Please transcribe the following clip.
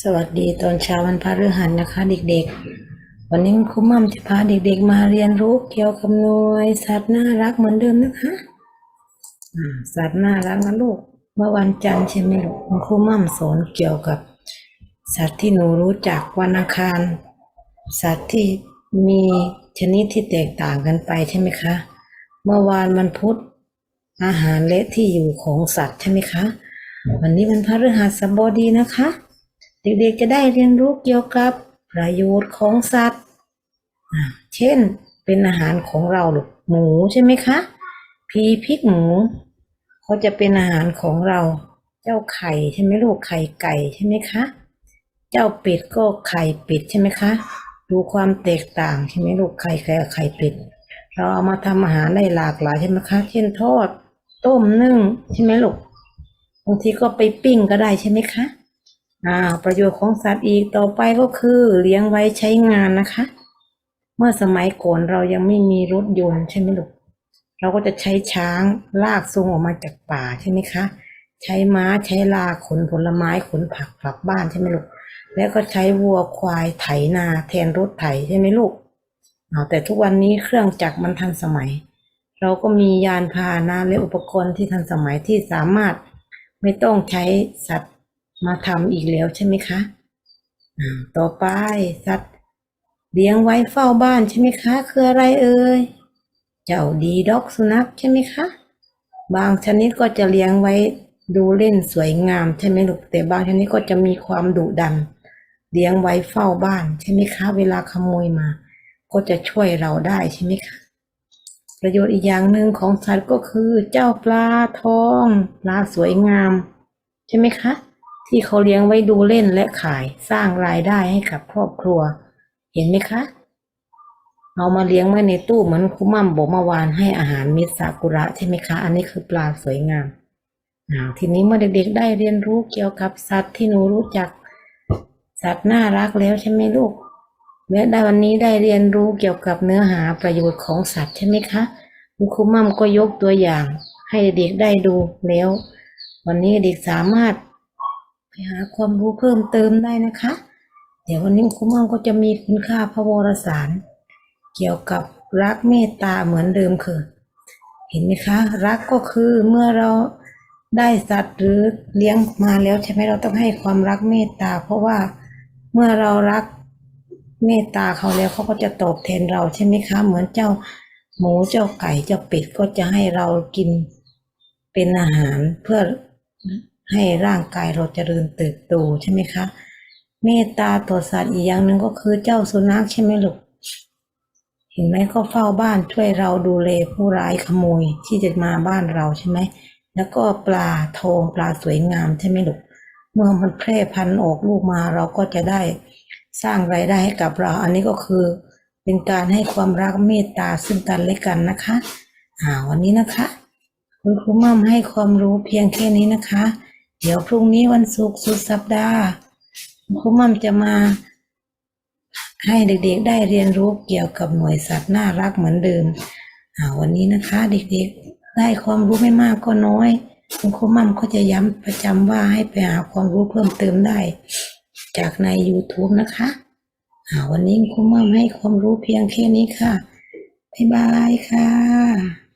สวัสดีตอนเช้าวันพฤหัสนะคะ เด็กๆ วันนี้คุณครูมั่มจะพาเด็กๆ มาเรียนรู้เกี่ยวกับหน่วย สัตว์น่ารักเหมือนเดิมนะคะสัตว์น่ารักนะลูก เมื่อวันจันทร์ใช่ไหมลูกคุณครูมั่มสอนเกี่ยวกับ สัตว์ที่หนูรู้จักวันอังคาร สัตว์ที่มีชนิดที่แตกต่างกันไปใช่ไหมคะ เมื่อวานมันพุธอาหารและที่อยู่ของสัตว์ใช่ไหมคะ วันนี้วันพฤหัสบดีนะคะ เด็กๆจะได้เรียนรู้เกี่ยวกับประโยชน์ของสัตว์ เช่น เป็นอาหารของเราหรือหมูใช่ไหมคะ พีพริกหมูเขาจะเป็นอาหารของเรา เจ้าไข่ใช่ไหมลูกไข่ไก่ใช่ไหมคะ เจ้าเป็ดก็ไข่เป็ดใช่ไหมคะ ดูความแตกต่างใช่ไหมลูกไข่ไก่กับไข่เป็ด เราเอามาทำอาหารได้หลากหลายใช่ไหมคะ เช่นทอด ต้มนึ่งใช่ไหมลูก บางทีก็ไปปิ้งก็ได้ใช่ไหมคะอ่าประโยชน์ของสัตว์อีกต่อไปก็คือเลี้ยงไว้ใช้งานนะคะ เมื่อสมัยก่อนเรายังไม่มีรถยนต์ใช่ไหมลูกเราก็จะใช้ช้างลากซุงออกมาจากป่าใช่ไหมคะ ใช้ม้าใช้ลาขนผลไม้ขนผักกลับบ้านใช่ไหมลูกแล้วก็ใช้วัวควายไถนาแทนรถไถใช่ไหมลูกเอาแต่ทุกวันนี้เครื่องจักรมันทันสมัย เราก็มียานพาหนะและอุปกรณ์ที่ทันสมัยที่สามารถ ไม่ต้องใช้สัตว์มาทำอีกแล้วใช่ไหมคะต่อไปสัตว์เลี้ยงไว้เฝ้าบ้านใช่ไหมคะ คืออะไรเอ่ย เจ้าดีด็อกสุนัขใช่ไหมคะ บางชนิดก็จะเลี้ยงไว้ดูเล่นสวยงามใช่ไหมลูก แต่บางชนิดก็จะมีความดุดัน เลี้ยงไว้เฝ้าบ้านใช่ไหมคะ เวลาขโมยมา ก็จะช่วยเราได้ใช่ไหมคะ ประโยชน์อีกอย่างหนึ่งของสัตว์ก็คือเจ้าปลาทองปลาสวยงาม ใช่ไหมคะ ที่เขาเลี้ยงไว้ดูเล่นและขายสร้างรายได้ให้กับครอบครัว เห็นไหมคะเอามาเลี้ยงไว้ในตู้เหมือนคุมั่มบอกเมื่อวานให้อาหารมิตรซากุระใช่ไหมคะ อันนี้คือปลาสวยงามทีนี้เมื่อเด็กๆได้เรียนรู้เกี่ยวกับสัตว์ที่หนูรู้จัก สัตว์น่ารักแล้วใช่ไหมลูก และได้วันนี้ได้เรียนรู้เกี่ยวกับเนื้อหาประโยชน์ของสัตว์ใช่ไหมคะคุณครูมั่มก็ยกตัวอย่าง ให้เด็กได้ดูแล้ว วันนี้เด็กสามารถไปหาความรู้เพิ่มเติมได้นะคะ เดี๋ยววันนี้คุณครูมั่มก็จะมีคุณค่าพระวรสาร เกี่ยวกับรักเมตตาเหมือนเดิมคือ เห็นไหมคะ รักก็คือเมื่อเราได้สัตว์หรือเลี้ยงมาแล้วใช่ไหมเราต้องให้ความรักเมตตา เพราะว่าเมื่อเรารัก เมตตาเขาแล้วเขาก็จะตอบแทนเราใช่ไหมคะ เหมือนเจ้าหมูเจ้าไก่เจ้าเป็ดก็จะให้เรากินเป็นอาหารเพื่อให้ร่างกายเราเจริญเติบโตใช่ไหมคะ เมตตาต่อสัตว์อีกอย่างหนึ่งก็คือเจ้าสุนัขใช่ไหมลูกเห็นไหมก็เฝ้าบ้านช่วยเราดูแลผู้ร้ายขโมยที่จะมาบ้านเราใช่ไหมแล้วก็ปลาทองปลาสวยงามใช่ไหมลูกเมื่อมันแพร่พันธุ์ออกลูกมาเราก็จะได้ สร้างรายได้ให้กับเรา อันนี้ก็คือเป็นการให้ความรักเมตตาซึ่งกันและกันนะคะอ่าวันนี้นะคะ คุณครูมั่มให้ความรู้เพียงแค่นี้นะคะ เดี๋ยวพรุ่งนี้วันศุกร์สุดสัปดาห์คุณครูมั่มจะมาให้เด็กๆได้เรียนรู้เกี่ยวกับหน่วยสัตว์น่ารักเหมือนเดิมอ่าวันนี้นะคะ เด็กๆได้ความรู้ไม่มากก็น้อย คุณครูมั่มก็จะย้ำประจำว่าให้ไปหาความรู้เพิ่มเติมได้ จากใน YouTube นะคะวันนี้คุณครูมั่มให้ความรู้เพียงแค่นี้ค่ะ บ๊ายบายค่ะ